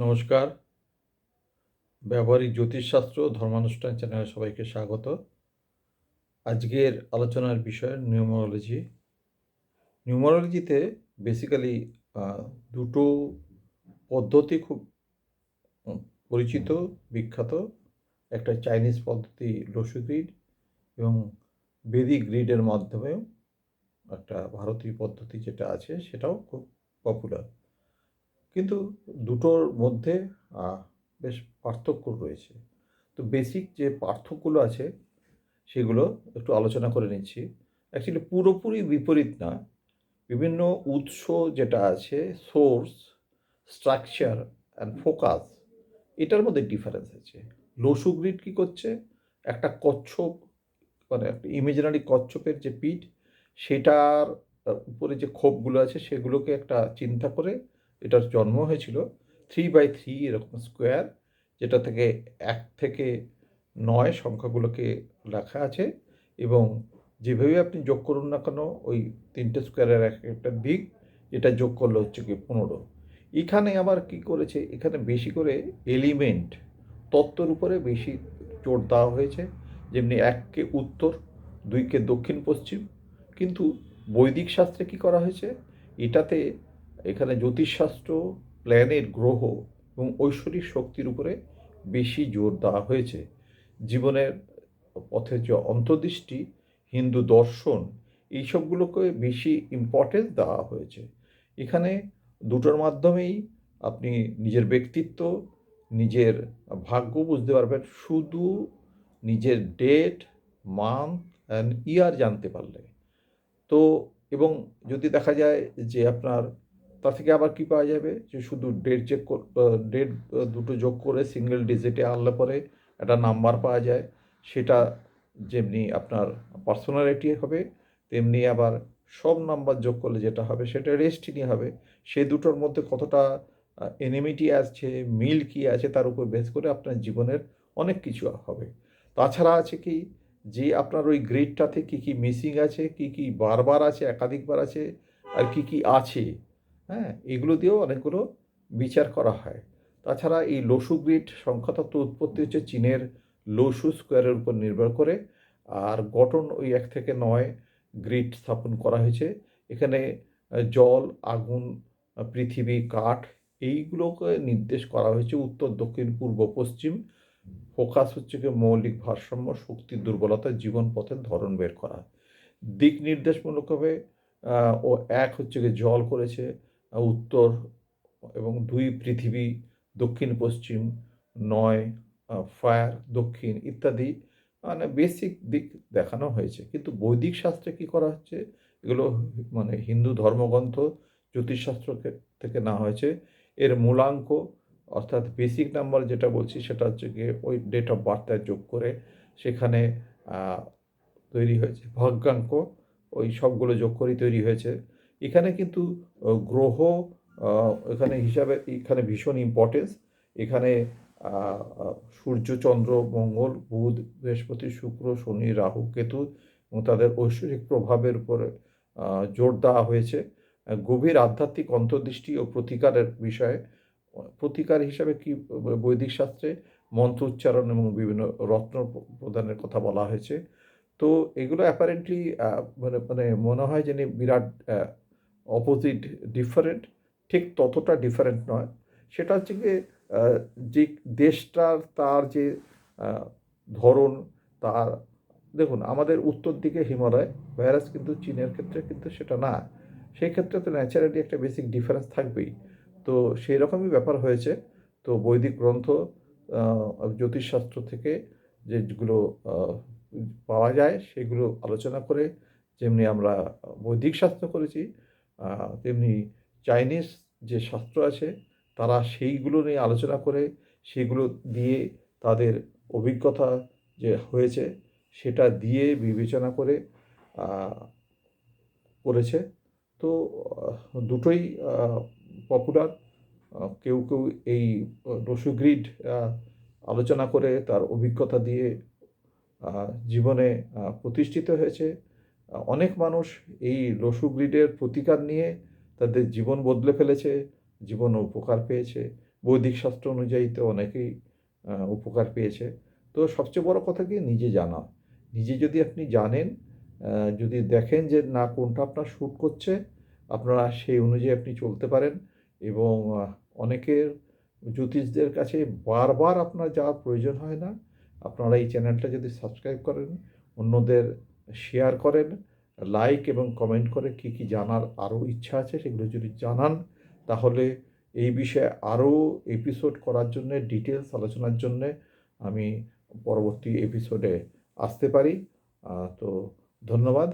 নমস্কার। ব্যবহারিক জ্যোতিষশাস্ত্র ধর্মানুষ্ঠান চ্যানেলে সবাইকে স্বাগত। আজকের আলোচনার বিষয় নিউমারোলজি নিউমারোলজিতে বেসিক্যালি দুটো পদ্ধতি খুব পরিচিত, বিখ্যাত। একটা চাইনিজ পদ্ধতি লসু গ্রিড এবং বেদিক গ্রিডের মাধ্যমেও একটা ভারতীয় পদ্ধতি যেটা আছে সেটাও খুব পপুলার কিন্তু দুটোর মধ্যে বেশ পার্থক্য রয়েছে। তো বেসিক যে পার্থক্যগুলো আছে, সেগুলো একটু আলোচনা করে নিচ্ছি। অ্যাকচুয়ালি পুরোপুরি বিপরীত না। বিভিন্ন উৎস যেটা আছে সোর্স স্ট্রাকচার অ্যান্ড ফোকাস এটার মধ্যে ডিফারেন্স আছে। লসু গ্রিড কী করছে? একটা কচ্ছপ মানে একটা ইমেজিনারি কচ্ছপের যে পিঠ, সেটার উপরে যে ক্ষোভগুলো আছে, সেগুলোকে একটা চিন্তা করে এটার জন্ম হয়েছিল থ্রি বাই থ্রি এরকম স্কোয়ার যেটা থেকে এক থেকে নয় সংখ্যাগুলোকে লেখা আছে এবং যেভাবে আপনি যোগ করুন না কেন, ওই তিনটে স্কোয়ারের এক একটা দিক, এটা যোগ করলে হচ্ছে কি পনেরো। এখানে আবার কি করেছে, এখানে বেশি করে এলিমেন্ট তত্ত্বর উপরে বেশি জোর দেওয়া হয়েছে। যেমনি এককে উত্তর, দুইকে দক্ষিণ, পশ্চিম। কিন্তু বৈদিক শাস্ত্রে কি করা হয়েছে, এটাতে এখানে জ্যোতিষশাস্ত্র প্ল্যানেট গ্রহ এবং ঐশ্বরিক শক্তির উপরে বেশি জোর দেওয়া হয়েছে। জীবনের পথে যে অন্তর্দৃষ্টি, হিন্দু দর্শন, এইসবগুলোকে বেশি ইম্পর্টেন্স দেওয়া হয়েছে। এখানে দুটোর মাধ্যমেই আপনি নিজের ব্যক্তিত্ব, নিজের ভাগ্য বুঝতে পারবেন। শুধু নিজের ডেট মান্থ অ্যান্ড ইয়ার জানতে পারলে। তো এবং যদি দেখা যায় যে আপনার তা থেকে আবার কি পাওয়া যাবে? যে শুধু ডেট চেক ডেট দুটো যোগ করে সিঙ্গেল ডিজিটে আনলে পরে একটা নাম্বার পাওয়া যায়। সেটা যেমনি আপনার পার্সোনালিটি হবে, তেমনি আবার সব নাম্বার যোগ করলে যেটা হবে সেটা রেস্টিনি হবে। সেই দুটোর মধ্যে কতটা এনিমিটি আছে, মিল কি আছে তার উপর বেস করে আপনার জীবনের অনেক কিছু হবে। তাছাড়া আছে কি, যে আপনার ওই গ্রেডটাতে কী কী মিসিং আছে, কী কী বারবার আছে, একাধিকবার আছে, আর কী কী আছে হ্যাঁ এগুলো দিয়েও অনেকগুলো বিচার করা হয়। তাছাড়া এই লসু গ্রিড সংখ্যাতত্ত্ব উৎপত্তি হচ্ছে চীনের লসু স্কোয়ারের উপর নির্ভর করে, আর গঠন ওই এক থেকে নয় গ্রিড স্থাপন করা হয়েছে। এখানে জল, আগুন পৃথিবী, কাঠ, এইগুলোকে নির্দেশ করা হয়েছে উত্তর, দক্ষিণ, পূর্ব, পশ্চিম। ফোকাস হচ্ছে কি মৌলিক ভারসাম্য শক্তির দুর্বলতা, জীবন পথের ধরন বের করা। দিক নির্দেশমূলকভাবে ও এক হচ্ছে কি জল করেছে উত্তর এবং দুই পৃথিবী, দক্ষিণ, পশ্চিম, নয় ফায়ার দক্ষিণ ইত্যাদি মানে বেসিক দিক দেখানো হয়েছে। কিন্তু বৈদিক শাস্ত্রে কি করা হচ্ছে? এগুলো মানে হিন্দু ধর্মগ্রন্থ, জ্যোতিষশাস্ত্র থেকে না হয়েছে। এর মূলাঙ্ক, অর্থাৎ বেসিক নাম্বার যেটা বলছি, সেটা হচ্ছে গিয়ে ওই ডেট অফ বার্থটা যোগ করে সেখানে তৈরি হয়েছে। ভাগ্যাঙ্ক ওই সবগুলো যোগ করেই তৈরি হয়েছে। এখানে কিন্তু গ্রহ এখানে হিসাবে, এখানে ভীষণ ইম্পর্টেন্স এখানে সূর্য, চন্দ্র, মঙ্গল, বুধ, বৃহস্পতি, শুক্র, শনি, রাহু, কেতু এবং তাদের ঐশ্বরিক প্রভাবের উপরে জোর দেওয়া হয়েছে। গভীর আধ্যাত্মিক অন্তর্দৃষ্টি ও প্রতিকারের বিষয়ে, প্রতিকার হিসাবে কি বৈদিক শাস্ত্রে মন্ত্র উচ্চারণ এবং বিভিন্ন রত্ন প্রদানের কথা বলা হয়েছে। তো এগুলো অ্যাপারেন্টলি মানে মানে মনে হয় যেন বিরাট অপোজিট ডিফারেন্ট ঠিক ততটা ডিফারেন্ট নয়। সেটা হচ্ছে গিয়ে যে দেশটার তার যে ধরন, তার, দেখুন, আমাদের উত্তর দিকে হিমালয় ভাইরাস কিন্তু চীনের ক্ষেত্রে কিন্তু সেটা না। সেই ক্ষেত্রে তো ন্যাচারালি একটা বেসিক ডিফারেন্স থাকবেই। তো সেই রকমই ব্যাপার হয়েছে। তো বৈদিক গ্রন্থ জ্যোতিষশাস্ত্র থেকে যেগুলো পাওয়া যায়, সেগুলো আলোচনা করে যেমনি আমরা বৈদিক শাস্ত্র করেছি তেমনি চাইনিজ যে শাস্ত্র আছে, তারা সেইগুলো নিয়ে আলোচনা করে, সেগুলো দিয়ে তাদের অভিজ্ঞতা যে হয়েছে, সেটা দিয়ে বিবেচনা করে করেছে। তো দুটোই পপুলার কেউ কেউ এই রসুগ্রিড আলোচনা করে তার অভিজ্ঞতা দিয়ে জীবনে প্রতিষ্ঠিত হয়েছে। অনেক মানুষ এই লসু গ্রিডের প্রতিকার নিয়ে তাদের জীবন বদলে ফেলেছে, জীবন উপকার পেয়েছে। বৈদিক শাস্ত্র অনুযায়ী তো অনেকেই উপকার পেয়েছে। তো সবচেয়ে বড় কথা কি? নিজে জানা। নিজে যদি আপনি জানেন যদি দেখেন যে না কোনটা আপনার শ্যুট করছে, আপনারা সেই অনুযায়ী আপনি চলতে পারেন এবং অনেকের জ্যোতিষদের কাছে বারবার আপনার যাওয়ার প্রয়োজন হয় না। আপনারা এই চ্যানেলটা যদি সাবস্ক্রাইব করেন, অন্যদের শেয়ার করেন লাইক এবং কমেন্ট করে কি কি জানার আরও ইচ্ছা আছে সেগুলো যদি জানান, তাহলে এই বিষয়ে আরও এপিসোড করার জন্যে ডিটেলস আলোচনার জন্যে আমি পরবর্তী এপিসোডে আসতে পারি। তো ধন্যবাদ।